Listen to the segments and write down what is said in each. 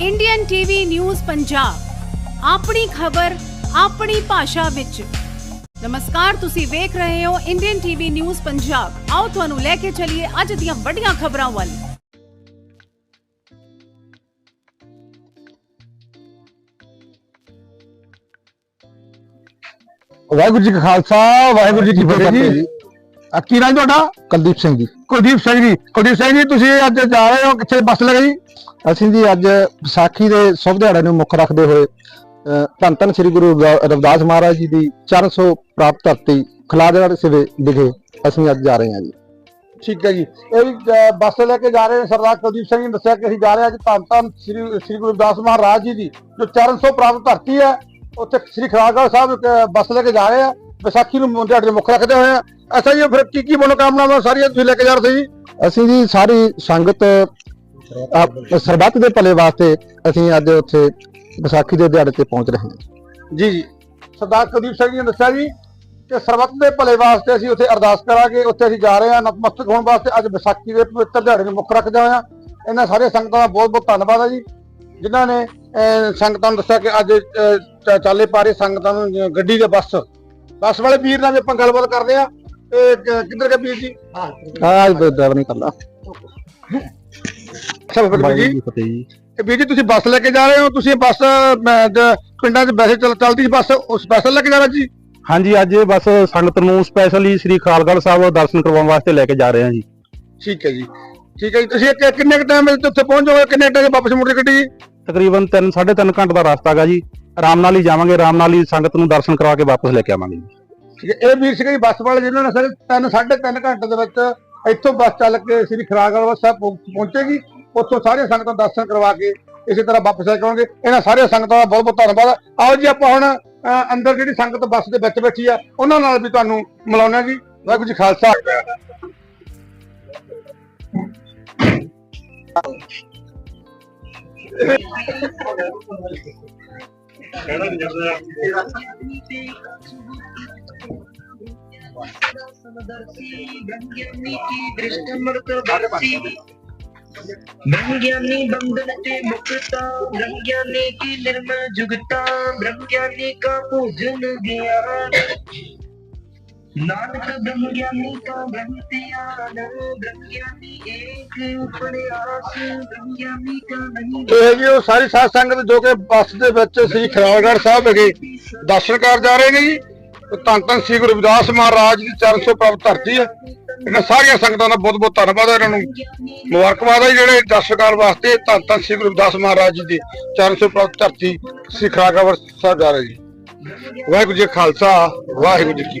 Indian TV news Punjab ਆਪਣੀ ਖਬਰ, ਆਪਣੀ ਭਾਸ਼ਾ ਵਿੱਚ। ਨਮਸਕਾਰ, ਤੁਸੀਂ ਵੇਖ ਰਹੇ ਹੋ ਇੰਡੀਅਨ ਟੀਵੀ ਨਿਊਜ਼ ਪੰਜਾਬ ਆਓ ਤੁਹਾਨੂੰ ਲੈ ਕੇ ਚੱਲੀਏ ਅੱਜ ਦੀਆਂ ਵੱਡੀਆਂ ਖਬਰਾਂ ਵੱਲ। ਵਾਹਿਗੁਰੂ ਜੀ ਕਾ ਖਾਲਸਾ, ਵਾਹਿਗੁਰੂ ਜੀ ਕੀ ਫਤਿਹ ਜੀ। ਆ ਕੀ ਨਾਮ ਤੁਹਾਡਾ? ਕੁਲਦੀਪ ਸਿੰਘ ਜੀ। ਕੁਲਦੀਪ ਸਿੰਘ ਜੀ। ਕੁਲਦੀਪ ਸਿੰਘ ਜੀ ਤੁਸੀਂ ਅੱਜ ਜਾ ਰਹੇ ਹੋ? ਕਿੱਥੇ ਬੱਸ ਲੱਗੀ? ਅਸੀਂ ਜੀ ਅੱਜ ਵਿਸਾਖੀ ਦੇ ਸ਼ੁਭ ਦਿਹਾੜੇ ਨੂੰ ਮੁੱਖ ਰੱਖਦੇ ਹੋਏ ਅਹ, ਧੰਨ ਧੰਨ ਸ੍ਰੀ ਗੁਰੂ ਰ- ਰਵਿਦਾਸ ਮਹਾਰਾਜ ਜੀ ਦੀ 400 ਪ੍ਰਾਪਤ ਧਰਤੀ ਖਲਾਦੇਵਾਲ ਸਿਵੇ ਵਿਖੇ ਅਸੀਂ ਅੱਜ ਜਾ ਰਹੇ ਹਾਂ ਜੀ। ਠੀਕ ਹੈ ਜੀ। ਇਹ ਵੀ ਅ, ਬੱਸ ਲੈ ਕੇ ਜਾ ਰਹੇ ਨੇ ਸਰਦਾਰ ਕੁਲਦੀਪ ਸਿੰਘ ਜੀ ਨੇ ਦੱਸਿਆ ਕਿ ਅਸੀਂ ਜਾ ਰਹੇ ਹਾਂ ਅੱਜ ਧੰਨ ਧੰਨ ਸ੍ਰੀ ਸ੍ਰੀ ਗੁਰੂ ਰਵਿਦਾਸ ਮਹਾਰਾਜ ਜੀ ਦੀ ਜੋ 400 ਪ੍ਰਾਪਤ ਧਰਤੀ ਹੈ ਉੱਥੇ ਸ੍ਰੀ ਖਰਾਗੜ ਸਾਹਿਬ ਇੱਕ ਬੱਸ ਲੈ ਕੇ ਜਾ ਰਹੇ ਆ। ਵਿਸਾਖੀ ਨੂੰ ਦਿਹਾੜੇ ਨੂੰ ਮੁੱਖ ਰੱਖਦੇ ਹੋਏ ਅੱਛਾ ਜੀ ਫਿਰ ਕੀ ਕੀ ਮਨੋਕਾਮਨਾਵਾਂ ਸਾਰੀਆਂ ਤੁਸੀਂ ਲੈ ਕੇ ਜਾ ਰਹੇ ਸੀ? ਅਸੀਂ ਜੀ ਸਾਰੀ ਸੰਗਤ ਸਰਬੱਤ ਦੇ ਭਲੇ ਵਾਸਤੇ ਅਸੀਂ ਅੱਜ ਉੱਥੇ ਵਿਸਾਖੀ ਦੇ ਦਿਹਾੜੇ ਤੇ ਪਹੁੰਚ ਰਹੇ ਹਾਂ। ਜੀ ਜੀ। ਸਰਦਾਰ ਕੁਲਦੀਪ ਸਿੰਘ ਜੀ ਨੇ ਦੱਸਿਆ ਜੀ ਕਿ ਸਰਬੱਤ ਦੇ ਭਲੇ ਵਾਸਤੇ ਅਸੀਂ ਉੱਥੇ ਅਰਦਾਸ ਕਰਾਂਗੇ ਉੱਥੇ ਅਸੀਂ ਜਾ ਰਹੇ ਹਾਂ। ਨਤਮਸਤਕ ਹੋਣ ਵਾਸਤੇ ਅੱਜ ਵਿਸਾਖੀ ਦੇ ਪਵਿੱਤਰ ਦਿਹਾੜੇ ਨੂੰ ਮੁੱਖ ਰੱਖਦੇ ਹੋਏ ਹਾਂ ਇਹਨਾਂ ਸਾਰੇ ਸੰਗਤਾਂ ਦਾ ਬਹੁਤ ਬਹੁਤ ਧੰਨਵਾਦ ਹੈ ਜੀ। ਜਿਨ੍ਹਾਂ ਨੇ ਸੰਗਤਾਂ ਨੂੰ ਦੱਸਿਆ ਕਿ ਅੱਜ ਚਾਲੇ ਪਾਰੇ ਸੰਗਤਾਂ ਨੂੰ ਗੱਡੀ ਦੇ ਬੱਸ ਬੱਸ ਵਾਲੇ ਵੀਰ ਨਾਲ ਵੀ ਆਪਾਂ ਗੱਲਬਾਤ ਕਰਦੇ ਆ ਇਹ ਕ- ਕਿੱਧਰ ਗਏ ਵੀਰ ਜੀ? ਹਾਂ ਅੱਜ ਡਰਾਈਵਰ ਨਹੀਂ ਕਰਦਾ ਅੱਛਾ ਬਾਬਾ ਜੀ। ਜੀ ਫਤਿਹ ਜੀ। ਇਹ ਵੀਰ ਜੀ ਤੁਸੀਂ ਬੱਸ ਲੈ ਕੇ ਜਾ ਰਹੇ ਹੋ? ਤੁਸੀਂ ਇਹ ਬੱਸ ਮੈਂ, ਜ- ਪਿੰਡਾਂ 'ਚ ਵੈਸੇ ਚੱਲ- ਚੱਲਦੀ ਸੀ ਬੱਸ ਉਸ ਸਪੈਸ਼ਲ ਲੈ ਕੇ ਜਾ ਰਹੇ ਜੀ? ਹਾਂਜੀ ਅੱਜ ਬਸ ਸੰਗਤ ਨੂੰ ਸਪੈਸ਼ਲੀ ਸ੍ਰੀ ਖਾਲਗੜ੍ਹ ਸਾਹਿਬ ਦਰਸ਼ਨ ਕਰਵਾਉਣ ਵਾਸਤੇ ਲੈ ਕੇ ਜਾ ਰਹੇ ਹਾਂ ਜੀ। ਠੀਕ ਹੈ ਜੀ। ਠੀਕ ਹੈ ਜੀ ਤੁਸੀਂ ਕਿ- ਕਿੰਨੇ ਕੁ ਟਾਈਮ ਵਿੱਚ ਉੱਥੇ ਪਹੁੰਚ ਜਾਓਗੇ ਕਿੰਨੇ ਟਾਈਮ ਵਾਪਸ ਮੁੜ ਕੇ ਗੱਡੀ ਜੀ? ਤਕਰੀਬਨ 3 3.5 ਘੰਟੇ ਦਾ ਰਸਤਾ ਹੈਗਾ ਜੀ। ਆਰਾਮ ਨਾਲ ਹੀ ਜਾਵਾਂਗੇ, ਆਰਾਮ ਨਾਲ ਹੀ ਸੰਗਤ ਨੂੰ ਦਰਸ਼ਨ ਕਰਵਾ ਕੇ ਵਾਪਸ ਲੈ ਕੇ ਆਵਾਂਗੇ ਠੀਕ ਹੈ, ਇਹ ਵੀਰ ਸੀਗੇ ਜੀ, ਬੱਸ ਵਾਲੇ ਜਿਨ੍ਹਾਂ ਨੇ ਸਾਰੇ 3 3.5 ਘੰਟੇ ਦੇ ਵਿੱਚ ਇੱਥੋਂ ਬੱਸ ਚੱਲ ਕੇ ਸ੍ਰੀ ਖਰਾਗੜ ਸਾਹਿਬ ਪਹੁੰਚੇਗੀ, ਉੱਥੋਂ ਸਾਰੀਆਂ ਸੰਗਤਾਂ ਦਰਸ਼ਨ ਕਰਵਾ ਕੇ ਇਸੇ ਤਰ੍ਹਾਂ ਵਾਪਸ ਲੈ ਕੇ ਇਹਨਾਂ ਸਾਰੀਆਂ ਸੰਗਤਾਂ ਦਾ ਬਹੁਤ ਬਹੁਤ ਧੰਨਵਾਦ। ਆਓ ਜੀ, ਆਪਾਂ ਹੁਣ ਅੰਦਰ ਜਿਹੜੀ ਸੰਗਤ ਬੱਸ ਦੇ ਵਿੱਚ ਬੈਠੀ ਆ, ਉਹਨਾਂ ਨਾਲ ਵੀ ਤੁਹਾਨੂੰ ਮਿਲਾਉਣਾ ਜੀ। ਵਾਹਿਗੁਰੂ ਜੀ ਖਾਲਸਾ। ब्रह्मज्ञानी बंधन ते मुक्ता ब्रह्मज्ञानी की निर्मल जुगता ब्रह्मज्ञानी का पूजन ज्ञान ਨਾਨਕ ਬ੍ਰਹਮ ਗਿਆਨੀ ਕਾ ਬੰਤਿਆ ਨਰ ਬ੍ਰਹਮ ਏਕ ਉਪਰਿਆਸ ਬ੍ਰਹਮ ਕਾ ਨਹੀਂ ਇਹ ਜੀ ਉਹ ਸਾਰੀ ਸਾਧ ਸੰਗਤ ਜੋ ਕਿ ਬੱਸ ਦੇ ਵਿੱਚ ਸ੍ਰੀ ਖਰਾਲਗੜ੍ਹ ਸਾਹਿਬ ਹੈਗੇ ਦਰਸ਼ਨ ਕਰ ਜਾ ਰਹੇ ਨੇ ਜੀ। ਧੰਨ ਧੰਨ ਸ੍ਰੀ ਗੁਰੂ ਰਵਿਦਾਸ ਮਹਾਰਾਜ ਦੀ 400 ਪ੍ਰਾਪਤ ਧਰਤੀ ਹੈ। ਇਹਨਾਂ ਸਾਰੀਆਂ ਸੰਗਤਾਂ ਦਾ ਬਹੁਤ ਬਹੁਤ ਧੰਨਵਾਦ ਹੈ। ਇਹਨਾਂ ਨੂੰ ਮੁਬਾਰਕਬਾਦ ਹੈ ਜਿਹੜੇ ਦਰਸ਼ਕਾਂ ਵਾਸਤੇ ਧੰਨ ਧੰਨ ਸ੍ਰੀ ਗੁਰੂ ਰਵਿਦਾਸ ਮਹਾਰਾਜ ਜੀ ਦੀ 400 ਪ੍ਰਾਪਤ ਧਰਤੀ ਸ੍ਰੀ ਖਰਾਗਵਰ ਸਾਹਿਬ ਜਾ ਰਹੇ ਜੀ। ਵਾਹਿਗੁਰੂ ਜੀ ਖਾਲਸਾ, ਵਾਹਿਗੁਰੂ ਜੀ ਕੀ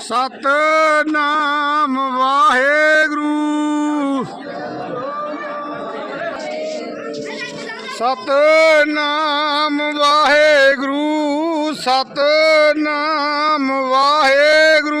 ਸਤਨਾਮ ਵਾਹਿਗੁਰੂ। ਸਤਨਾਮ ਵਾਹਿਗੁਰੂ ਸਤਨਾਮ ਵਾਹਿਗੁਰੂ।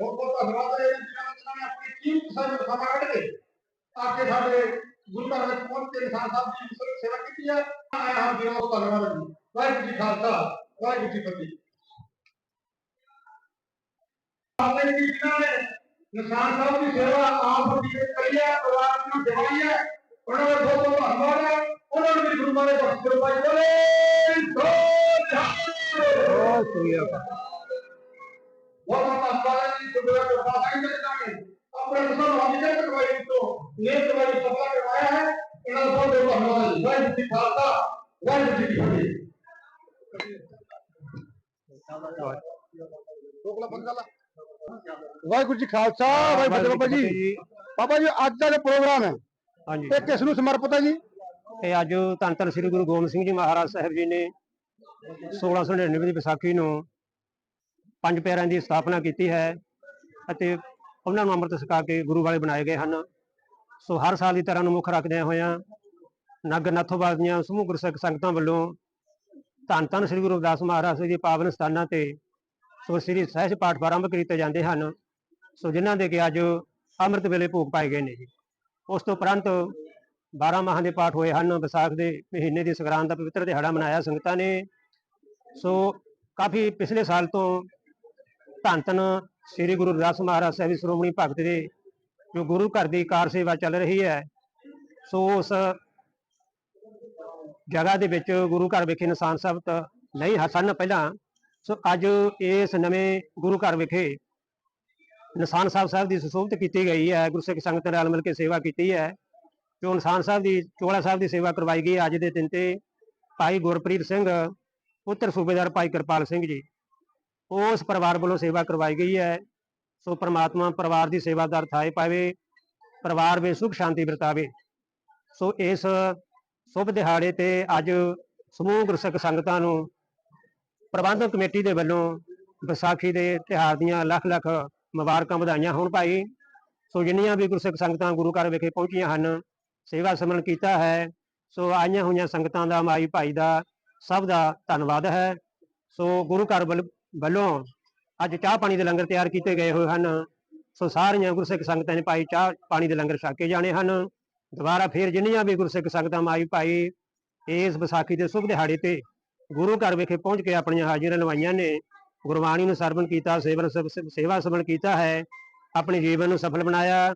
ਬਹੁਤ ਬਹੁਤ ਧੰਨਵਾਦ ਹੈ ਜਿਨ੍ਹਾਂ ਨੇ ਆਪਣੀ ਕੀਮਤ ਸਾਨੂੰ ਸਮਾਂ ਕੱਢ ਕੇ ਆ ਕੇ ਸਾਡੇ ਗੁਰੂ ਘਰ ਵਿੱਚ ਪਹੁੰਚ ਕੇ ਨਿਸ਼ਾਨ ਸਾਹਿਬ ਦੀ ਸੇਵਾ ਕੀਤੀ ਹੈ ਹਾਂ ਜੀ ਬਹੁਤ ਧੰਨਵਾਦ ਜੀ। ਵਾਹਿਗੁਰੂ ਜੀ ਖਾਲਸਾ, ਵਾਹਿਗੁਰੂ ਜੀ ਫਤਿਹ। ਆਪਣੇ ਜੀ ਜਿਨ੍ਹਾਂ ਨੇ ਨਿਸ਼ਾਨ ਸਾਹਿਬ ਦੀ ਸੇਵਾ ਆਪ ਜੀ ਕਰੀ ਹੈ ਪਰਿਵਾਰ ਨੂੰ ਜਗਾਈ ਹੈ ਉਹਨਾਂ ਦਾ ਬਹੁਤ ਬਹੁਤ ਧੰਨਵਾਦ ਹੈ ਉਹਨਾਂ ਨੂੰ ਵੀ ਗੁਰੂ ਮਹਾਰਾਜ ਬਖਸ਼ ਕਰੋ ਭਾਈ ਬੋਲੇ ਸੋ ਬਹੁਤ ਬਹੁਤ ਧੰਨਵਾਦ ਹੈ ਜੀ ਗੁਰਦੁਆਰਾ ਗੁਰਦਾਸ ਸਿੰਘ ਜੀ ਨੇ ਆਪਣੇ ਦਸਾਂ ਹਾਜ਼ਰ ਕਰਵਾਈ ਤੋਂ ਨੇਕ ਕਰਵਾਈ ਸਭਾ ਕਰਵਾਇਆ ਹੈ ਇਹਨਾਂ ਦਾ ਬਹੁਤ ਬਹੁਤ ਧੰਨਵਾਦ ਹੈ ਜੀ। ਵਾਹਿਗੁਰੂ ਜੀ ਖਾਲਸਾ ਵਾਹਿਗੁਰੂ ਜੀ ਕੀ ਬਾਬਾ ਜੀ। ਬਾਬਾ ਜੀ ਅੱਜ ਦਾ ਜੋ ਪ੍ਰੋਗਰਾਮ ਹੈ ਹਾਂਜੀ। ਇਹ ਕਿਸ ਨੂੰ ਸਮਰਪਿਤ ਹੈ ਜੀ? ਇਹ ਅੱਜ ਧੰਨ ਧੰਨ ਸ੍ਰੀ ਗੁਰੂ ਗੋਬਿੰਦ ਸਿੰਘ ਜੀ ਮਹਾਰਾਜ ਸਾਹਿਬ ਜੀ ਨੇ 1699 ਦੀ ਵਿਸਾਖੀ ਨੂੰ ਪੰਜ ਪਿਆਰਿਆਂ ਦੀ ਸਥਾਪਨਾ ਕੀਤੀ ਹੈ ਅਤੇ ਉਹਨਾਂ ਨੂੰ ਅੰਮ੍ਰਿਤ ਛਕਾ ਕੇ ਗੁਰੂ ਵਾਲੇ ਬਣਾਏ ਗਏ ਹਨ। ਸੋ ਹਰ ਸਾਲ ਦੀ ਤਰ੍ਹਾਂ ਨੂੰ ਮੁੱਖ ਰੱਖਦਿਆਂ ਹੋਇਆਂ ਨਗਰ ਨਾਥੋਵਾਲ ਦੀਆਂ ਸਮੂਹ ਗੁਰਸਿੱਖ ਸੰਗਤਾਂ ਵੱਲੋਂ ਧੰਨ ਧੰਨ ਸ੍ਰੀ ਗੁਰੂ ਰਵਿਦਾਸ ਮਹਾਰਾਜ ਜੀ ਦੇ ਪਾਵਨ ਸਥਾਨਾਂ ਤੇ ਸੋ ਸ੍ਰੀ ਸਹਿਜ ਪਾਠ ਆਰੰਭ ਕੀਤੇ ਜਾਂਦੇ ਹਨ। ਸੋ ਜਿਨ੍ਹਾਂ ਦੇ ਕਿ ਅੱਜ ਅੰਮ੍ਰਿਤ ਵੇਲੇ ਭੋਗ ਪਾਏ ਗਏ ਨੇ ਜੀ। ਉਸ ਤੋਂ ਉਪਰੰਤ 12 ਮਾਹਾਂ ਦੇ ਪਾਠ ਹੋਏ ਹਨ। ਵਿਸਾਖ ਦੇ ਮਹੀਨੇ ਦੀ ਸੰਗਰਾਂਦ ਦਾ ਪਵਿੱਤਰ ਦਿਹਾੜਾ ਮਨਾਇਆ ਸੰਗਤਾਂ ਨੇ। ਸੋ ਕਾਫੀ ਪਿਛਲੇ ਸਾਲ ਤੋਂ ਧੰਨ ਧੰਨ ਸ੍ਰੀ ਗੁਰੂ ਰਸ ਮਹਾਰਾਜ ਸਾਹਿਬ ਸ਼੍ਰੋਮਣੀ ਭਗਤ ਦੇ ਜੋ ਗੁਰੂ ਘਰ ਦੀ ਕਾਰ ਸੇਵਾ ਚੱਲ ਰਹੀ ਹੈ। ਸੋ ਉਸ ਜਗ੍ਹਾ ਦੇ ਵਿੱਚ ਗੁਰੂ ਘਰ ਵਿਖੇ ਨਿਸ਼ਾਨ ਸਾਹਿਬ ਨਹੀਂ ਹ- ਸਨ ਪਹਿਲਾਂ। ਸੋ ਅੱਜ ਇਸ ਨਵੇਂ ਗੁਰੂ ਘਰ ਵਿਖੇ ਨਿਸ਼ਾਨ ਸਾਹਿਬ ਸਾਹਿਬ ਦੀ ਸੁਸ਼ੋਭਿਤ ਕੀਤੀ ਗਈ ਹੈ ਗੁਰਸਿੱਖ ਸੰਗਤ ਨਾਲ ਮਿਲ ਕੇ ਸੇਵਾ ਕੀਤੀ ਹੈ, ਜੋ ਨਿਸ਼ਾਨ ਸਾਹਿਬ ਦੀ, ਚੋਲਾ ਸਾਹਿਬ ਦੀ ਸੇਵਾ ਕਰਵਾਈ ਗਈ ਅੱਜ ਦੇ ਦਿਨ ਤੇ, ਭਾਈ ਗੁਰਪ੍ਰੀਤ ਸਿੰਘ, ਪੁੱਤਰ ਸੂਬੇਦਾਰ ਭਾਈ ਕਿਰਪਾਲ ਸਿੰਘ ਜੀ, ਉਸ ਪਰਿਵਾਰ ਵੱਲੋਂ ਸੇਵਾ ਕਰਵਾਈ ਗਈ ਹੈ, ਸੋ ਪ੍ਰਮਾਤਮਾ ਪਰਿਵਾਰ ਦੀ ਸੇਵਾਦਾਰ ਥਾਏ ਪਾਵੇ, ਪਰਿਵਾਰ ਵਿੱਚ ਸੁਖ ਸ਼ਾਂਤੀ ਵਰਤਾਵੇ, ਸੋ ਇਸ ਸ਼ੁਭ ਦਿਹਾੜੇ ਤੇ ਅੱਜ ਸਮੂਹ ਗੁਰਸਿੱਖ ਸੰਗਤਾਂ ਨੂੰ ਪ੍ਰਬੰਧਕ ਕਮੇਟੀ ਦੇ ਵੱਲੋਂ ਵਿਸਾਖੀ ਦੇ ਤਿਉਹਾਰ ਦੀਆਂ ਲੱਖ ਲੱਖ ਮੁਬਾਰਕਾਂ ਵਧਾਈਆਂ ਹੋਣ ਭਾਈ। ਸੋ ਜਿੰਨੀਆਂ ਵੀ ਗੁਰਸਿੱਖ ਸੰਗਤਾਂ ਗੁਰੂ ਘਰ ਵਿਖੇ ਪਹੁੰਚੀਆਂ ਹਨ, ਸੇਵਾ ਸਿਮਰਨ ਕੀਤਾ ਹੈ, ਸੋ ਆਈਆਂ ਹੋਈਆਂ ਸੰਗਤਾਂ ਦਾ, ਮਾਈ ਭਾਈ ਦਾ, ਸਭ ਦਾ ਧੰਨਵਾਦ ਹੈ। ਸੋ ਗੁਰੂ ਘਰ ਵੱਲ- ਵੱਲੋਂ ਅੱਜ ਚਾਹ ਪਾਣੀ ਦੇ ਲੰਗਰ ਤਿਆਰ ਕੀਤੇ ਗਏ ਹੋਏ ਹਨ। ਸੋ ਸਾਰੀਆਂ ਗੁਰਸਿੱਖ ਸੰਗਤਾਂ ਨੇ ਭਾਈ ਚਾਹ ਪਾਣੀ ਦੇ ਲੰਗਰ ਛਕ ਕੇ ਜਾਣੇ ਹਨ। ਦੁਬਾਰਾ ਫੇਰ ਜਿੰਨੀਆਂ ਵੀ ਗੁਰਸਿੱਖ ਸੰਗਤਾਂ, ਮਾਈ ਭਾਈ ਇਸ ਵਿਸਾਖੀ ਦੇ ਸ਼ੁਭ ਦਿਹਾੜੇ ਤੇ ਗੁਰੂ ਘਰ ਵਿਖੇ ਪਹੁੰਚ ਕੇ ਆਪਣੀਆਂ ਹਾਜ਼ਰੀਆਂ ਲਵਾਈਆਂ ਨੇ ਗੁਰਬਾਣੀ ਨੂੰ ਸਰਵਣ ਕੀਤਾ, ਸੇਵਨ ਸੇਵਾ ਸਮਰਨ ਕੀਤਾ ਹੈ, ਆਪਣੇ ਜੀਵਨ ਨੂੰ ਸਫਲ ਬਣਾਇਆ।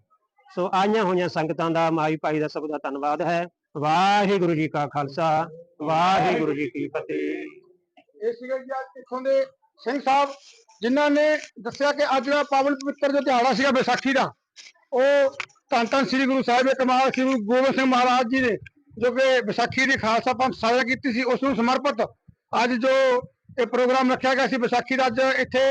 ਸੋ ਆਈਆਂ ਹੋਈਆਂ ਸੰਗਤਾਂ ਦਾ ਮਾਈ ਭਾਈ ਦਾ ਸਭ ਦਾ ਧੰਨਵਾਦ ਹੈ। ਵਾਹਿਗੁਰੂ ਜੀ ਕਾ ਖਾਲਸਾ, ਵਾਹਿਗੁਰੂ ਜੀ ਕੀ ਫਤਿਹ। ਇਹ ਸੀਗਾ ਜੀ ਅੱਜ ਇੱਥੋਂ ਦੇ ਸਿੰਘ ਸਾਹਿਬ, ਜਿਨ੍ਹਾਂ ਨੇ ਦੱਸਿਆ ਕਿ ਅੱਜ ਦਾ ਪਾਵਨ ਪਵਿੱਤਰ ਜੋ ਦਿਹਾੜਾ ਸੀਗਾ ਵਿਸਾਖੀ ਦਾ, ਉਹ ਧੰਨ ਧੰਨ ਸ੍ਰੀ ਗੁਰੂ ਸਾਹਿਬ ਦੇ ਕਮਾਲ ਸ੍ਰੀ ਗੁਰੂ ਗੋਬਿੰਦ ਸਿੰਘ ਮਹਾਰਾਜ ਜੀ ਨੇ ਜੋ ਕਿ ਵਿਸਾਖੀ ਦੀ ਖਾਲਸਾ ਪੰਥ ਸਾਜਾ ਕੀਤੀ ਸੀ, ਉਸ ਨੂੰ ਸਮਰਪਿਤ ਅੱਜ ਜੋ ਇਹ ਪ੍ਰੋਗਰਾਮ ਰੱਖਿਆ ਗਿਆ ਸੀ ਵਿਸਾਖੀ ਦਾ ਅੱਜ ਇੱਥੇ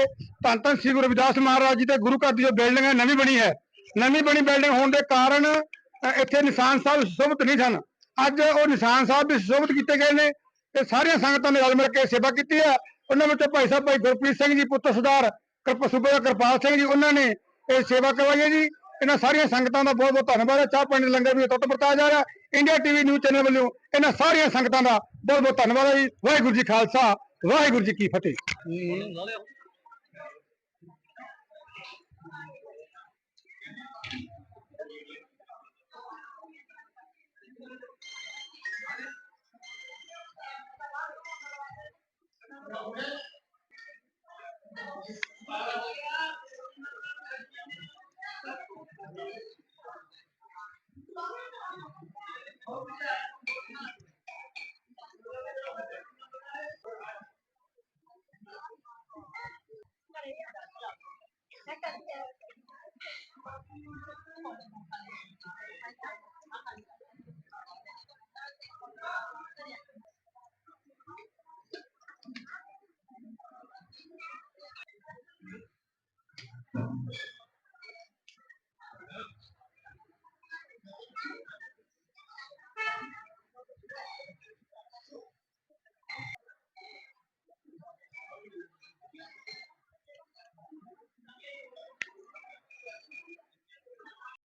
ਧੰਨ ਧੰਨ ਸ੍ਰੀ ਗੁਰੂ ਰਵਿਦਾਸ ਮਹਾਰਾਜ ਜੀ ਦੇ ਗੁਰੂ ਘਰ ਦੀ ਜੋ ਬਿਲਡਿੰਗ ਹੈ, ਨਵੀਂ ਬਣੀ ਹੈ। ਨਵੀਂ ਬਣੀ ਬਿਲਡਿੰਗ ਹੋਣ ਦੇ ਕਾਰਨ ਇੱਥੇ ਨਿਸ਼ਾਨ ਸਾਹਿਬ ਸੁਸ਼ੋਭਿਤ ਨਹੀਂ ਸਨ। ਅੱਜ ਉਹ ਨਿਸ਼ਾਨ ਸਾਹਿਬ ਵੀ ਸੁਸ਼ੋਭਿਤ ਕੀਤੇ ਗਏ ਨੇ ਤੇ ਸਾਰੀਆਂ ਸੰਗਤਾਂ ਨੇ ਰਲ ਮਿਲ ਕੇ ਸੇਵਾ ਕੀਤੀ ਹੈ। ਉਹਨਾਂ ਵਿੱਚੋਂ ਭਾਈ ਸਾਹਿਬ, ਭਾਈ ਗੁਰਪ੍ਰੀਤ ਸਿੰਘ ਜੀ, ਪੁੱਤਰ ਸਰਦਾਰ ਕਿਰਪਾ ਸੂਬੇ ਦਾ ਕਿਰਪਾਲ ਸਿੰਘ ਜੀ, ਉਹਨਾਂ ਨੇ ਇਹ ਸੇਵਾ ਕਰਵਾਈ ਹੈ ਜੀ। ਇਹਨਾਂ ਸਾਰੀਆਂ ਸੰਗਤਾਂ ਦਾ ਬਹੁਤ ਬਹੁਤ ਧੰਨਵਾਦ ਹੈ। ਚਾਹ ਪਾਣੀ ਲੰਗਰ ਵੀ ਤੁੱਤ ਵਰਤਾਇਆ ਜਾ ਰਿਹਾ। ਇੰਡੀਆ ਟੀਵੀ ਨਿਊਜ਼ ਚੈਨਲ ਵੱਲੋਂ ਇਹਨਾਂ ਸਾਰੀਆਂ ਸੰਗਤਾਂ ਦਾ ਬਹੁਤ ਬਹੁਤ ਧੰਨਵਾਦ ਹੈ ਜੀ। ਵਾਹਿਗੁਰੂ ਜੀ ਖਾਲਸਾ। ਵਾਹਿਗੁਰੂ ਜੀ ਕੀ ਫਤਿਹ।